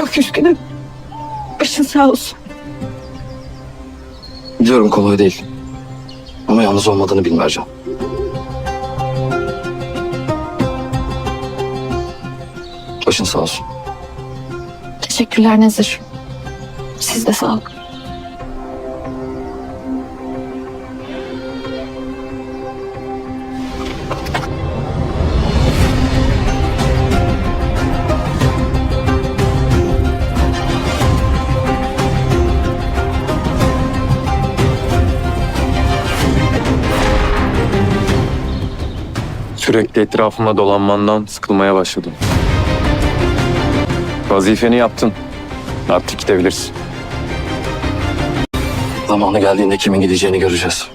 Çok üzgünüm. Başın sağ olsun. Biliyorum kolay değil. Ama yalnız olmadığını bil Mercan. Başın sağ olsun. Teşekkürler Nezir. Siz de sağ olun. Sürekli etrafıma dolanmandan sıkılmaya başladım. Vazifeni yaptın. Artık gidebilirsin. Zamanı geldiğinde kimin gideceğini göreceğiz.